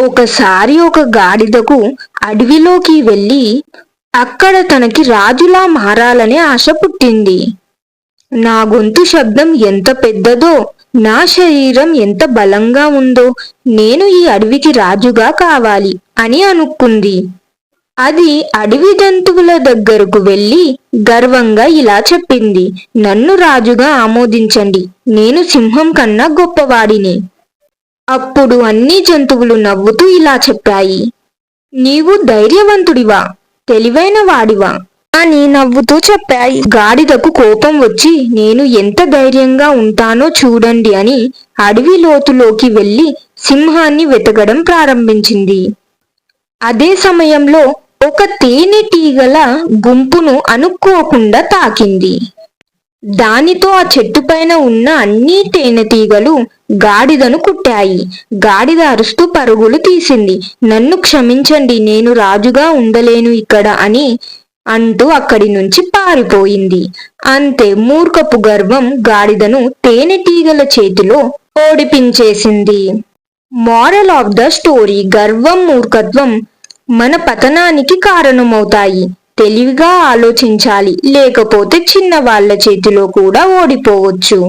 ఒకసారి ఒక గాడిదకు అడవిలోకి వెళ్ళి అక్కడ తనకి రాజులా మారాలనే ఆశ పుట్టింది. నా గొంతు శబ్దం ఎంత పెద్దదో నా శరీరం ఎంత బలంగా ఉందో నేను ఈ అడవికి రాజుగా కావాలి అని అనుకుంది. అది అడవి జంతువుల దగ్గరకు వెళ్ళి గర్వంగా ఇలా చెప్పింది నన్ను రాజుగా ఆమోదించండి. నేను సింహం కన్నా గొప్పవాడిని. అప్పుడు అన్ని జంతువులు నవ్వుతూ ఇలా చెప్పాయి. నీవు ధైర్యవంతుడివా? తెలివైన వాడివా? అని నవ్వుతూ చెప్పాయి. గాడిదకు కోపం వచ్చి నేను ఎంత ధైర్యంగా ఉంటానో చూడండి అని అడవి లోతులోకి వెళ్ళి సింహాన్ని వెతకడం ప్రారంభించింది. అదే సమయంలో ఒక తేనెటీగల గుంపును అనుకోకుండా తాకింది. దానితో ఆ చెట్టు పైన ఉన్న అన్ని తేనెటీగలు గాడిదను కుట్టాయి. గాడిద అరుస్తూ పరుగులు తీసింది. నన్ను క్షమించండి నేను రాజుగా ఉండలేను ఇక్కడ అని అంటూ అక్కడి నుంచి పారిపోయింది. అంతే మూర్ఖపు గర్వం గాడిదను తేనెటీగల చేతిలో ఓడిపించేసింది. మారల్ ఆఫ్ ద స్టోరీ గర్వం మూర్ఖత్వం మన పతనానికి కారణమవుతాయి. తెలివిగా ఆలోచించాలి. లేకపోతే చిన్న వాళ్ళ చేతిలో కూడా ఓడిపోవచ్చు.